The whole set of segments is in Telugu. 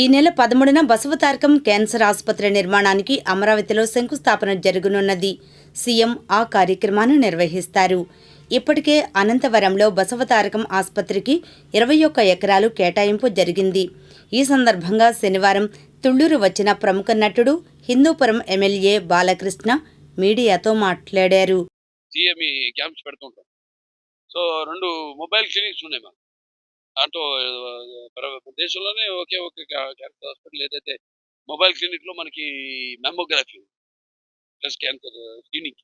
ఈ నెల పదమూడున బసవతారకం క్యాన్సర్ ఆసుపత్రి నిర్మాణానికి అమరావతిలో శంకుస్థాపన జరగనున్నది. సీఎం ఆ కార్యక్రమాన్ని నిర్వహిస్తారు. ఇప్పటికే అనంతవరంలో బసవతారకం ఆసుపత్రికి ఇరవై ఒక్క ఎకరాలు కేటాయింపు జరిగింది. ఈ సందర్భంగా శనివారం తుళ్ళూరు వచ్చిన ప్రముఖ నటుడు హిందూపురం ఎమ్మెల్యే బాలకృష్ణ మీడియాతో మాట్లాడారు. సో రెండు మొబైల్ క్లినిక్స్ ఉన్నాయి దాంట్లో దేశంలోనే ఒకే ఒక క్యాన్సర్ హాస్పిటల్ ఏదైతే మొబైల్ క్లినిక్లో మనకి మెమోగ్రఫీ ప్లస్ క్యాన్సర్ స్క్రీనింగ్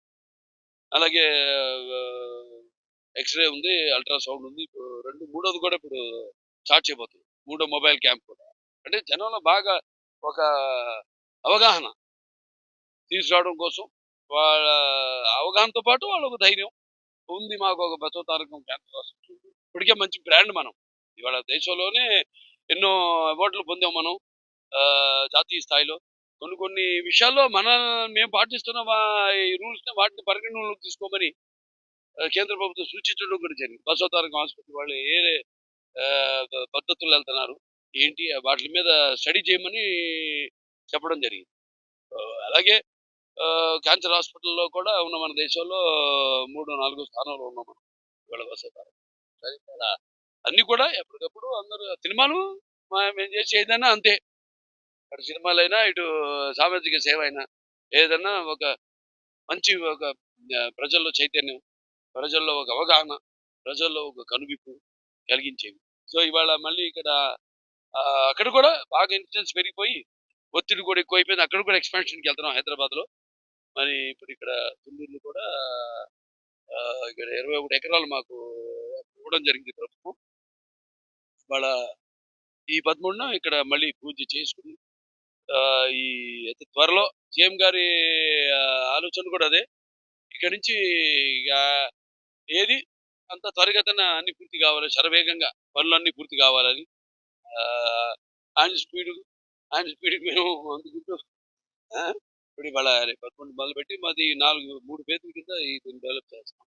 అలాగే ఎక్స్రే ఉంది అల్ట్రాసౌండ్ ఉంది ఇప్పుడు రెండు మూడోది కూడా ఇప్పుడు స్టార్ట్ చేయబోతుంది. మూడో మొబైల్ క్యాంప్ కూడా. అంటే జనంలో బాగా ఒక అవగాహన తీసుకురావడం కోసం వాళ్ళ అవగాహనతో పాటు వాళ్ళకు ధైర్యం ఉంది. మాకు ఒక బతో తారకం క్యాన్సర్ హాస్పిటల్ ఇప్పటికే మంచి బ్రాండ్ మనం ఇవాళ దేశంలోనే ఎన్నో అవార్డులు పొందాం మనం ఆ, జాతీయ స్థాయిలో. కొన్ని కొన్ని విషయాల్లో మన మేము పాటిస్తున్న రూల్స్ని ఈ రూల్స్ వాటిని పరిగణనలోకి తీసుకోమని కేంద్ర ప్రభుత్వం సూచించడం కూడా జరిగింది. బసోతారకం హాస్పిటల్ వాళ్ళు ఏ పద్ధతులు వెళ్తున్నారు ఏంటి వాటి మీద స్టడీ చేయమని చెప్పడం జరిగింది. అలాగే ఆ, క్యాన్సర్ హాస్పిటల్లో కూడా ఉన్న మన దేశంలో మూడు నాలుగు స్థానంలో ఉన్నాం మనం ఇవాళ బసోతారకం సరే అన్ని కూడా ఎప్పటికప్పుడు అందరూ సినిమాలు మా- మేము చేసి ఏదైనా అంతే. అటు సినిమాలైనా ఇటు సామాజిక సేవ అయినా ఏదైనా ఒక మంచి ఒక ప్రజల్లో చైతన్యం ప్రజల్లో ఒక అవగాహన ప్రజల్లో ఒక కనువిప్పు కలిగించేవి. సో ఇవాళ మళ్ళీ ఇక్కడ అక్కడ కూడా బాగా ఇన్సిడెన్స్ పెరిగిపోయి ఒత్తిడి కూడా ఎక్కువైపోయింది. అక్కడ కూడా ఎక్స్పాన్షన్కి వెళ్తున్నాం హైదరాబాద్లో. మరి ఇప్పుడు ఇక్కడ తుండూరులో కూడా ఇక్కడ ఇరవై ఒకటి ఎకరాలు మాకు ఇవ్వడం జరిగింది ప్రభుత్వం. వాళ్ళ ఈ పదమూడున ఇక్కడ మళ్ళీ పూజ చేసుకుని ఆ, ఈ అతి త్వరలో సీఎం గారి ఆలోచన కూడా అదే. ఇక్కడ నుంచి ఇక ఏది అంత త్వరగతన అన్ని పూర్తి కావాలి శరవేగంగా పనులు అన్ని పూర్తి కావాలని ఆయన స్పీడ్ ఆయన స్పీడ్కి మేము అందుకుంటూ ఆ, ఇప్పుడు ఇవాళ పదకొండు మొదలు పెట్టి మాది నాలుగు మూడు పేజీల కింద ఇది డెవలప్ చేస్తాం.